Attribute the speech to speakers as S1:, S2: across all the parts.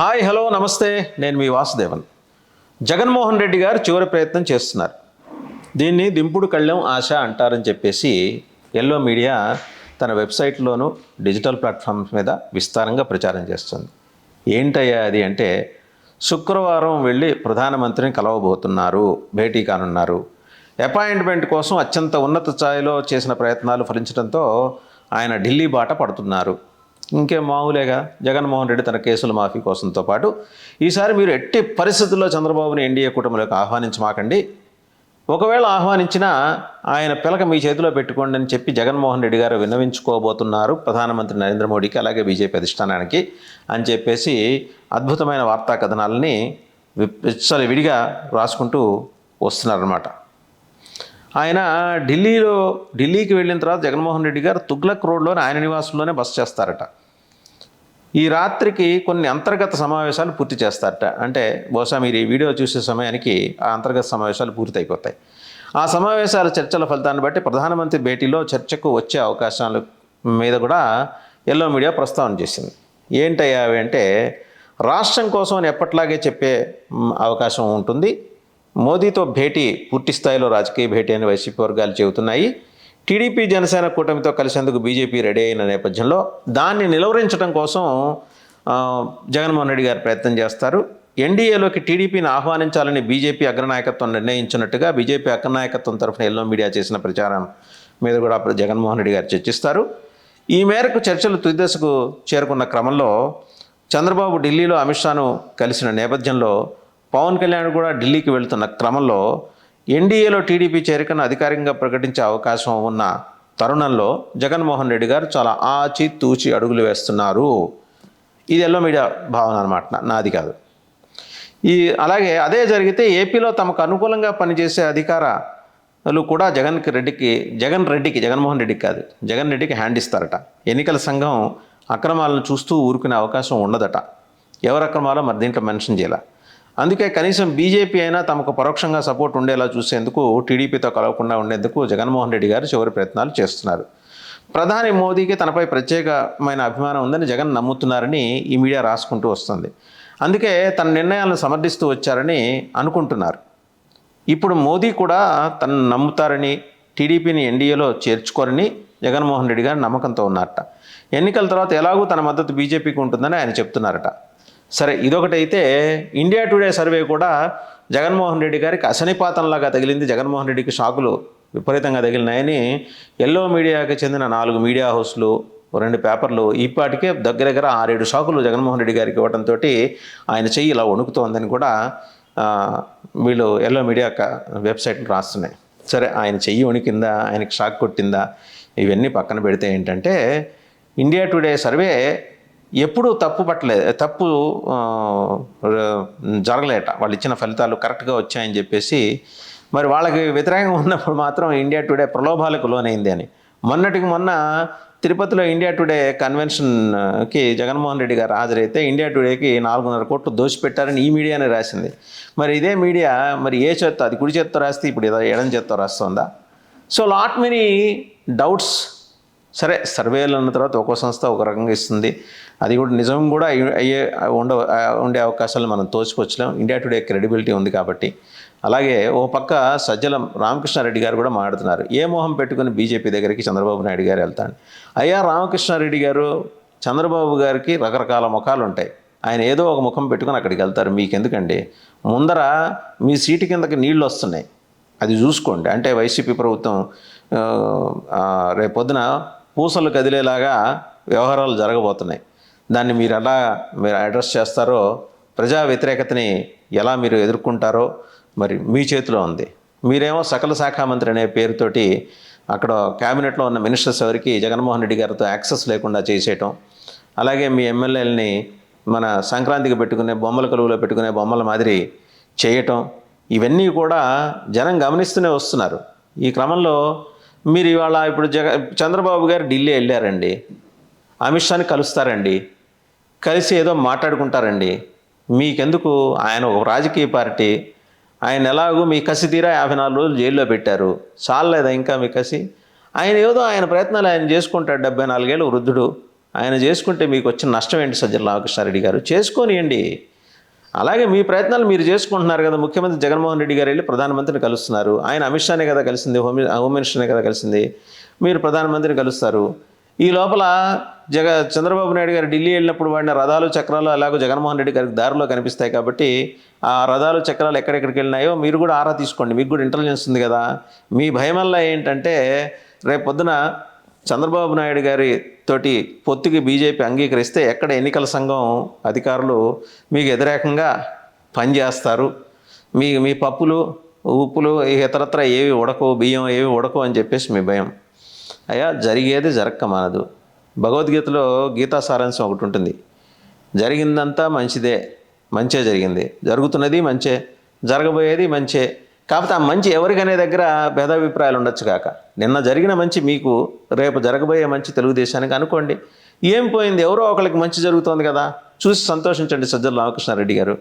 S1: Hi hello నమస్తే. నేను మీ వాసుదేవన్. జగన్మోహన్ రెడ్డి గారు చివరి ప్రయత్నం చేస్తున్నారు. దీన్ని దింపుడు కళ్ళెం ఆశ అంటారని చెప్పేసి ఎల్లో మీడియా తన వెబ్సైట్లోను డిజిటల్ ప్లాట్ఫామ్స్ మీద విస్తారంగా ప్రచారం చేస్తుంది. ఏంటయ్యా అది అంటే శుక్రవారం వెళ్ళి ప్రధానమంత్రిని కలవబోతున్నారు భేటీ కానున్నారు. అపాయింట్మెంట్ కోసం అత్యంత ఉన్నత స్థాయిలో చేసిన ప్రయత్నాలు ఫలించడంతో ఆయన ఢిల్లీ బాట పడుతున్నారు. ఇంకేం మామూలేగా జగన్మోహన్ రెడ్డి తన కేసుల మాఫీ కోసంతో పాటు ఈసారి మీరు ఎట్టి పరిస్థితుల్లో చంద్రబాబుని ఎన్డీఏ కుటుంబంలోకి ఆహ్వానించమాకండి. ఒకవేళ ఆహ్వానించినా ఆయన పిలక మీ చేతిలో పెట్టుకోండి అని చెప్పి జగన్మోహన్ రెడ్డి గారు విన్నవించుకోబోతున్నారు ప్రధానమంత్రి నరేంద్ర మోడీకి అలాగే బీజేపీ అధిష్టానానికి అని చెప్పేసి అద్భుతమైన వార్తా కథనాలని విచ్చలు విడిగా రాసుకుంటూ వస్తున్నారన్నమాట. ఆయన ఢిల్లీలో ఢిల్లీకి వెళ్ళిన తర్వాత జగన్మోహన్ రెడ్డి గారు తుగ్లక్ రోడ్లోనే ఆయన నివాసంలోనే బస చేస్తారట. ఈ రాత్రికి కొన్ని అంతర్గత సమావేశాలు పూర్తి చేస్తారట. అంటే బహుశా మీరు ఈ వీడియో చూసే సమయానికి ఆ అంతర్గత సమావేశాలు పూర్తయిపోతాయి. ఆ సమావేశాల చర్చల ఫలితాన్ని బట్టి ప్రధానమంత్రి భేటీలో చర్చకు వచ్చే అవకాశాల మీద కూడా ఎల్లో మీడియా ప్రస్తావన చేసింది. ఏంటయ్యా అవి అంటే రాష్ట్రం కోసం అని ఎప్పట్లాగే చెప్పే అవకాశం ఉంటుంది. మోదీతో భేటీ పూర్తి స్థాయిలో రాజకీయ భేటీ అని వైసీపీ వర్గాలు చెబుతున్నాయి. టీడీపీ జనసేన కూటమితో కలిసేందుకు బీజేపీ రెడీ అయిన నేపథ్యంలో దాన్ని నిలువరించడం కోసం జగన్మోహన్ రెడ్డి గారు ప్రయత్నం చేస్తారు. ఎన్డీఏలోకి టీడీపీని ఆహ్వానించాలని బీజేపీ అగ్రనాయకత్వం నిర్ణయించినట్టుగా బీజేపీ అగ్రనాయకత్వం తరఫున ఎల్లో మీడియా చేసిన ప్రచారం మీద కూడా జగన్మోహన్ రెడ్డి గారు చర్చిస్తారు. ఈ మేరకు చర్చలు తుదిదశకు చేరుకున్న క్రమంలో చంద్రబాబు ఢిల్లీలో అమిత్ షాను కలిసిన నేపథ్యంలో పవన్ కళ్యాణ్ కూడా ఢిల్లీకి వెళ్తున్న క్రమంలో ఎన్డీఏలో టీడీపీ చేరికను అధికారికంగా ప్రకటించే అవకాశం ఉన్న తరుణంలో జగన్మోహన్ రెడ్డి గారు చాలా ఆచి తూచి అడుగులు వేస్తున్నారు. ఇది ఎల్లో మీడియా భావన అనమాట నాది కాదు. ఈ అలాగే అదే జరిగితే ఏపీలో తమకు అనుకూలంగా పనిచేసే అధికారాలు కూడా జగన్ రెడ్డికి జగన్ రెడ్డికి జగన్మోహన్ రెడ్డికి కాదు జగన్ రెడ్డికి హ్యాండ్ ఇస్తారట. ఎన్నికల సంఘం అక్రమాలను చూస్తూ ఊరుకునే అవకాశం ఉండదట. ఎవరు అక్రమాలో? మరి దీంట్లో మెన్షన్ చేయాలి? అందుకే కనీసం బీజేపీ అయినా తమకు పరోక్షంగా సపోర్ట్ ఉండేలా చూసేందుకు టీడీపీతో కలవకుండా ఉండేందుకు జగన్మోహన్ రెడ్డి గారు చివరి ప్రయత్నాలు చేస్తున్నారు. ప్రధాని మోదీకి తనపై ప్రత్యేకమైన అభిమానం ఉందని జగన్ నమ్ముతున్నారని ఈ మీడియా రాసుకుంటూ వస్తుంది. అందుకే తన నిర్ణయాలను సమర్థిస్తూ వచ్చారని అనుకుంటున్నారు. ఇప్పుడు మోదీ కూడా తనను నమ్ముతారని టీడీపీని ఎన్డీఏలో చేర్చుకోరని జగన్మోహన్ రెడ్డి గారు నమ్మకంతో ఉన్నారట. ఎన్నికల తర్వాత ఎలాగూ తన మద్దతు బీజేపీకి ఉంటుందని ఆయన చెప్తున్నారట. సరే ఇదొకటైతే ఇండియా టుడే సర్వే కూడా జగన్మోహన్ రెడ్డి గారికి అసనిపాతంలాగా తగిలింది. జగన్మోహన్ రెడ్డికి షాకులు విపరీతంగా తగిలినాయని ఎల్లో మీడియాకి చెందిన నాలుగు మీడియా హౌస్లు రెండు పేపర్లు ఈపాటికే దగ్గర దగ్గర ఆరేడు షాకులు జగన్మోహన్ రెడ్డి గారికి ఇవ్వడంతో ఆయన చెయ్యి ఇలా వణుకుతోందని కూడా వీళ్ళు ఎల్లో మీడియా క- వెబ్సైట్లు రాస్తున్నాయి. సరే ఆయన చెయ్యి వణికిందా? ఆయనకి షాక్ కొట్టిందా? ఇవన్నీ పక్కన పెడితే ఏంటంటే ఇండియా టుడే సర్వే ఎప్పుడూ తప్పు పట్టలేదు తప్పు జరగలేట. వాళ్ళు ఇచ్చిన ఫలితాలు కరెక్ట్గా వచ్చాయని చెప్పేసి మరి వాళ్ళకి వ్యతిరేకంగా ఉన్నప్పుడు మాత్రం ఇండియా టుడే ప్రలోభాలకు లోనైంది అని. మొన్నటికి మొన్న తిరుపతిలో ఇండియా టుడే కన్వెన్షన్కి జగన్మోహన్ రెడ్డి గారు హాజరైతే ఇండియా టుడేకి నాలుగున్నర కోట్లు దోచిపెట్టారని ఈ మీడియానే రాసింది. మరి ఇదే మీడియా మరి ఏ చేత్తో అది కుడి చేత్తో రాస్తే ఇప్పుడు ఏదో ఎడం చేత్తో రాస్తుందా? సో లాట్ మెనీ డౌట్స్ సరే సర్వేలు అన్న తర్వాత ఒక్కో సంస్థ ఒక రకంగా ఇస్తుంది. అది కూడా నిజం కూడా అయ్యే- ఉండ ఉండే అవకాశాలు మనం తోచుకొచ్చలేం ఇండియా టుడే క్రెడిబిలిటీ ఉంది కాబట్టి. అలాగే ఓ పక్క సజ్జలం రామకృష్ణారెడ్డి గారు కూడా మాట్లాడుతున్నారు. ఏ మోహం పెట్టుకుని బీజేపీ దగ్గరికి చంద్రబాబు నాయుడు గారు వెళ్తాను అయ్యా రామకృష్ణారెడ్డి గారు చంద్రబాబు గారికి రకరకాల ముఖాలు ఉంటాయి. ఆయన ఏదో ఒక ముఖం పెట్టుకుని అక్కడికి వెళ్తారు. మీకెందుకండి? ముందర మీ సీటు కిందకి నీళ్ళు వస్తున్నాయి. అది చూసుకోండి. అంటే వైసీపీ ప్రభుత్వం రేపొద్దున పూసలు కదిలేలాగా వ్యవహారాలు జరగబోతున్నాయి. దాన్ని మీరు ఎలా మీరు అడ్రస్ చేస్తారో ప్రజా వ్యతిరేకతని ఎలా మీరు ఎదుర్కొంటారో మరి మీ చేతిలో ఉంది. మీరేమో సకల శాఖ మంత్రి అనే పేరుతోటి అక్కడ క్యాబినెట్లో ఉన్న మినిస్టర్స్ ఎవరికి జగన్మోహన్ రెడ్డి గారితో యాక్సెస్ లేకుండా చేసేయటం అలాగే మీ ఎమ్మెల్యేలని మన సంక్రాంతికి పెట్టుకునే బొమ్మల కొలువులో పెట్టుకునే బొమ్మల మాదిరి చేయటం ఇవన్నీ కూడా జనం గమనిస్తూనే వస్తున్నారు. ఈ క్రమంలో మీరు ఇవాళ ఇప్పుడు జగ చంద్రబాబు గారు ఢిల్లీ వెళ్ళారండి. అమిత్ షాని కలుస్తారండి. కలిసి ఏదో మాట్లాడుకుంటారండి. మీకెందుకు? ఆయన ఒక రాజకీయ పార్టీ. ఆయన ఎలాగో మీ కసి తీరా యాభై నాలుగు రోజులు జైల్లో పెట్టారు. చాలలేదా ఇంకా మీ కసి? ఆయన ఏదో ఆయన ప్రయత్నాలు ఆయన చేసుకుంటాడు డెబ్బై నాలుగేళ్ళు వృద్ధుడు. ఆయన చేసుకుంటే మీకు వచ్చిన నష్టం ఏంటి సజ్జల రామకృష్ణారెడ్డి గారు? చేసుకోనియండి. అలాగే మీ ప్రయత్నాలు మీరు చేసుకుంటున్నారు కదా. ముఖ్యమంత్రి జగన్మోహన్ రెడ్డి గారు వెళ్ళి ప్రధానమంత్రిని కలుస్తున్నారు. ఆయన అమిత్ షానే కదా కలిసింది హోమ్ హోమ్ మినిస్టర్నే కదా కలిసింది. మీరు ప్రధానమంత్రిని కలుస్తారు. ఈ లోపల జగ చంద్రబాబు నాయుడు గారు ఢిల్లీ వెళ్ళినప్పుడు వాడిన రథాలు చక్రాలు అలాగో జగన్మోహన్ రెడ్డి గారికి దారిలో కనిపిస్తాయి కాబట్టి ఆ రథాలు చక్రాలు ఎక్కడెక్కడికి వెళ్ళినాయో మీరు కూడా ఆరా తీసుకోండి. మీకు కూడా ఇంటెలిజెన్స్ ఉంది కదా. మీ భయం వల్ల ఏంటంటే రేపు పొద్దున చంద్రబాబు నాయుడు గారి తోటి పొత్తుకి బీజేపీ అంగీకరిస్తే ఎక్కడ ఎన్నికల సంఘం అధికారులు మీకు వ్యతిరేకంగా పనిచేస్తారు? మీ మీ పప్పులు ఉప్పులు ఇతరత్ర ఏవి ఉడకవు బియ్యం ఏవి ఉడకవు అని చెప్పేసి మీ భయం. అయ్యా జరిగేది జరగక మానదు. భగవద్గీతలో గీతా సారాంశం ఒకటి ఉంటుంది. జరిగిందంతా మంచిదే మంచే జరిగింది. జరుగుతున్నది మంచే జరగబోయేది మంచే కాకపోతే ఆ మంచి ఎవరికనే దగ్గర భేదాభిప్రాయాలు ఉండొచ్చు కాక. నిన్న జరిగిన మంచి మీకు రేపు జరగబోయే మంచి తెలుగుదేశానికి అనుకోండి. ఏం పోయింది? ఎవరో ఒకరికి మంచి జరుగుతోంది కదా. చూసి సంతోషించండి సజ్జల రామకృష్ణారెడ్డి గారు.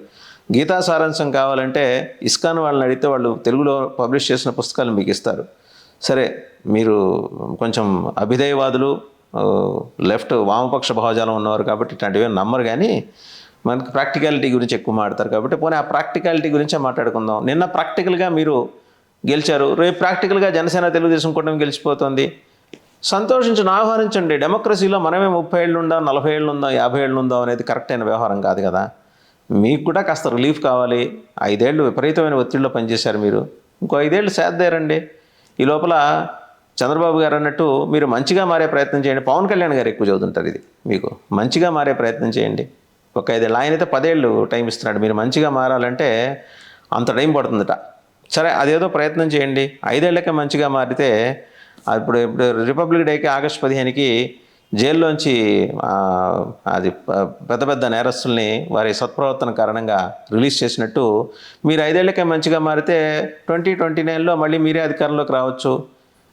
S1: గీతా సారాంశం కావాలంటే ఇస్కాన్ వాళ్ళని అడిగితే వాళ్ళు తెలుగులో పబ్లిష్ చేసిన పుస్తకాలు మీకు ఇస్తారు. సరే మీరు కొంచెం అభిదయవాదులు లెఫ్ట్ వామపక్ష భావజాలం ఉన్నవారు కాబట్టి ఇట్లాంటివి నమ్మరు కానీ మనకి ప్రాక్టికాలిటీ గురించి ఎక్కువ మాట్లాడతారు కాబట్టి పోనీ ఆ ప్రాక్టికాలిటీ గురించే మాట్లాడుకుందాం. నిన్న ప్రాక్టికల్గా మీరు గెలిచారు. రేపు ప్రాక్టికల్గా జనసేన తెలుగుదేశం కూడా గెలిచిపోతుంది. సంతోషించండి ఆహ్వానించండి. డెమోక్రసీలో మనమే ముప్పై ఏళ్ళు ఉందాం నలభై ఏళ్ళు ఉందాం యాభై ఏళ్ళు ఉందాం అనేది కరెక్ట్ అయిన వ్యవహారం కాదు కదా. మీకు కూడా కాస్త రిలీఫ్ కావాలి. ఐదేళ్ళు విపరీతమైన ఒత్తిడిలో పనిచేశారు మీరు. ఇంకో ఐదేళ్ళు సేద్దారండి ఈ లోపల చంద్రబాబు గారు అన్నట్టు మీరు మంచిగా మారే ప్రయత్నం చేయండి. పవన్ కళ్యాణ్ గారు ఎక్కువ చదువుతుంటారు ఇది మీకు. మంచిగా మారే ప్రయత్నం చేయండి. ఒక ఐదేళ్ళు ఆయన అయితే పదేళ్ళు టైం ఇస్తున్నాడు. మీరు మంచిగా మారాలంటే అంత టైం పడుతుందట. సరే అదేదో ప్రయత్నం చేయండి. ఐదేళ్ళకే మంచిగా మారితే ఇప్పుడు ఇప్పుడు రిపబ్లిక్ డేకి ఆగస్టు పదిహేనుకి జైల్లోంచి అది పెద్ద పెద్ద నేరస్తుల్ని వారి సత్ప్రవర్తన కారణంగా రిలీజ్ చేసినట్టు మీరు ఐదేళ్ళకే మంచిగా మారితే ట్వంటీ ట్వంటీ నైన్లో మళ్ళీ మీరే అధికారంలోకి రావచ్చు.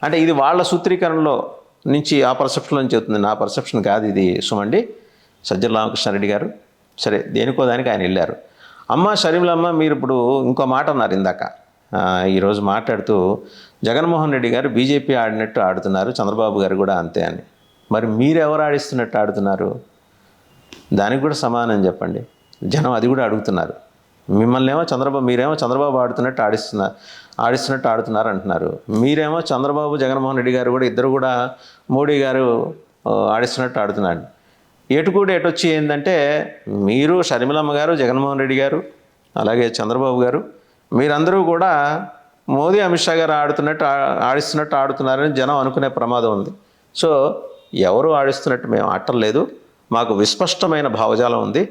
S1: అంటే ఇది వాళ్ళ సూత్రీకరణలో నుంచి ఆ పర్సెప్షన్ నుంచి అవుతుంది. నా పర్సెప్షన్ కాదు ఇది. సుమండి సజ్జల రామకృష్ణారెడ్డి గారు. సరే దేనికో దానికి ఆయన వెళ్ళారు. అమ్మ షరీంలమ్మ మీరు ఇప్పుడు ఇంకో మాట అన్నారు ఇందాక. ఈరోజు మాట్లాడుతూ జగన్మోహన్ రెడ్డి గారు బీజేపీ ఆడినట్టు ఆడుతున్నారు చంద్రబాబు గారు కూడా అంతే అని. మరి మీరు ఎవరు ఆడిస్తున్నట్టు ఆడుతున్నారు? దానికి కూడా సమానం చెప్పండి. జనం అది కూడా అడుగుతున్నారు. మిమ్మల్ని ఏమో చంద్రబాబు మీరేమో చంద్రబాబు ఆడుతున్నట్టు ఆడిస్తున్నారు ఆడిస్తున్నట్టు ఆడుతున్నారు అంటున్నారు. మీరేమో చంద్రబాబు జగన్మోహన్ రెడ్డి గారు కూడా ఇద్దరు కూడా మోడీ గారు ఆడిస్తున్నట్టు ఆడుతున్నారు. ఎటు కూడా ఎటు వచ్చి ఏంటంటే మీరు షర్మిలమ్మ గారు జగన్మోహన్ రెడ్డి గారు అలాగే చంద్రబాబు గారు మీరందరూ కూడా మోదీ అమిత్ షా గారు ఆడుతున్నట్టు ఆడిస్తున్నట్టు ఆడుతున్నారని జనం అనుకునే ప్రమాదం ఉంది. సో ఎవరు ఆడిస్తున్నట్టు మేము ఆడటం మాకు విస్పష్టమైన భావజాలం ఉంది.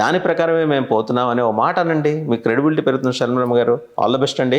S1: దాని ప్రకారమే మేము పోతున్నాం అనే ఓ మాట అనండి. మీ క్రెడిబిలిటీ పెరుగుతుంది షర్మిలమ్మ గారు. ఆల్ ద బెస్ట్ అండి.